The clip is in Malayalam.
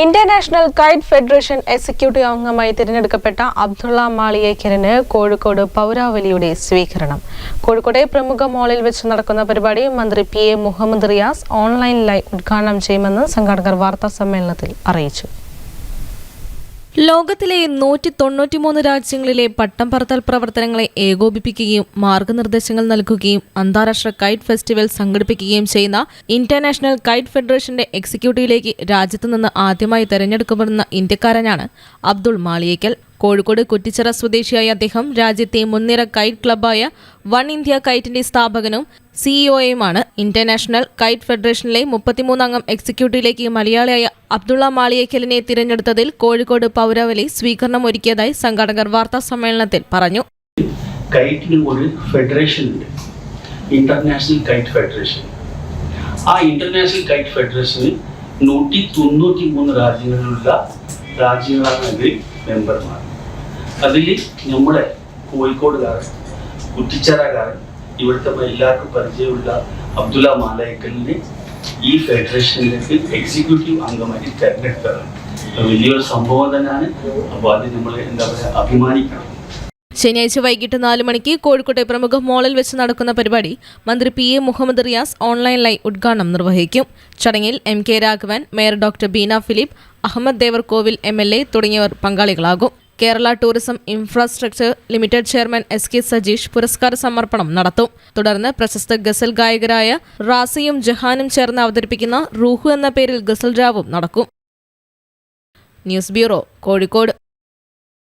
ഇന്റർനാഷണൽ കൈറ്റ് ഫെഡറേഷൻ എക്സിക്യൂട്ടീവ് അംഗമായി തിരഞ്ഞെടുക്കപ്പെട്ട അബ്ദുള്ള മാളിയേക്കരന് കോഴിക്കോട് പൗരാവലിയുടെ സ്വീകരണം. കോഴിക്കോട്ടെ പ്രമുഖ മോളിൽ വെച്ച് നടക്കുന്ന പരിപാടി മന്ത്രി പി എ മുഹമ്മദ് റിയാസ് ഓൺലൈനിലായി ഉദ്ഘാടനം ചെയ്യുമെന്ന് സംഘാടകർ വാർത്താ സമ്മേളനത്തിൽ അറിയിച്ചു. ലോകത്തിലെ നൂറ്റി തൊണ്ണൂറ്റിമൂന്ന് രാജ്യങ്ങളിലെ പട്ടം പറത്തൽ പ്രവർത്തനങ്ങളെ ഏകോപിപ്പിക്കുകയും മാർഗനിർദ്ദേശങ്ങൾ നൽകുകയും അന്താരാഷ്ട്ര കൈറ്റ് ഫെസ്റ്റിവൽ സംഘടിപ്പിക്കുകയും ചെയ്യുന്ന ഇന്റർനാഷണൽ കൈറ്റ് ഫെഡറേഷന്റെ എക്സിക്യൂട്ടീവിലേക്ക് രാജ്യത്തുനിന്ന് ആദ്യമായി തെരഞ്ഞെടുക്കപ്പെടുന്ന ഇന്ത്യക്കാരനാണ് അബ്ദുൾ മാളിയേക്കൽ. കോഴിക്കോട് കുറ്റിച്ചിറ സ്വദേശിയായ അദ്ദേഹം രാജ്യത്തെ മുൻനിര കൈറ്റ് ക്ലബായ വൺ ഇന്ത്യ കൈറ്റിന്റെ സ്ഥാപകനും സിഇഒയുമാണ് ഇന്റർനാഷണൽ കൈറ്റ് ഫെഡറേഷനിലെ മുപ്പത്തിമൂന്നംഗം എക്സിക്യൂട്ടീവിലേക്ക് മലയാളിയായ അബ്ദുള്ള മാളിയേക്കലിനെ തിരഞ്ഞെടുത്തതിൽ കോഴിക്കോട് പൗരവലി സ്വീകരണം ഒരുക്കിയതായി സംഘാടകർ വാർത്താ സമ്മേളനത്തിൽ പറഞ്ഞു. കൈറ്റിന് ഒരു ഫെഡറേഷൻ ഉണ്ട്. International kite federation. ആ ഇന്റർനാഷണൽ കൈറ്റ് ഫെഡറേഷന് നൂറ്റി തൊണ്ണൂറ്റി മൂന്ന് രാജ്യങ്ങളിലുള്ള രാജ്യങ്ങളാണ് അതിൽ മെമ്പർമാർ. അതിൽ നമ്മുടെ കോഴിക്കോടുകാരൻ കുറ്റിച്ചറകാരൻ ഇവിടുത്തെ എല്ലാവർക്കും പരിചയമുള്ള അബ്ദുല്ല മാലയക്കലിനെ ഈ ഫെഡറേഷനിലേക്ക് എക്സിക്യൂട്ടീവ് അംഗമായി തെരഞ്ഞെടുത്തതാണ്. വലിയൊരു സംഭവം തന്നെയാണ്. അപ്പോൾ അത് നമ്മൾ എന്താ പറയുക അഭിമാനിക്കണം. ശനിയാഴ്ച വൈകിട്ട് നാല് മണിക്ക് കോഴിക്കോട്ടെ പ്രമുഖ മോളിൽ വെച്ച് നടക്കുന്ന പരിപാടി മന്ത്രി പി എ മുഹമ്മദ് റിയാസ് ഓൺലൈനിലായി ഉദ്ഘാടനം നിർവഹിക്കും. ചടങ്ങിൽ M K Raghavan mayor doctor Beena Philip Ahammed Devarkovil M L A തുടങ്ങിയവർ പങ്കാളികളാകും. Kerala tourism infrastructure limited chairman S K Sajeesh പുരസ്കാര സമർപ്പണം നടത്തും. തുടർന്ന് പ്രശസ്ത ഗസൽ ഗായകരായ റാസിയും ജഹാനും ചേർന്ന് അവതരിപ്പിക്കുന്ന റൂഹു എന്ന പേരിൽ ഗസൽ രാവും നടക്കും. News bureau Kozhikode.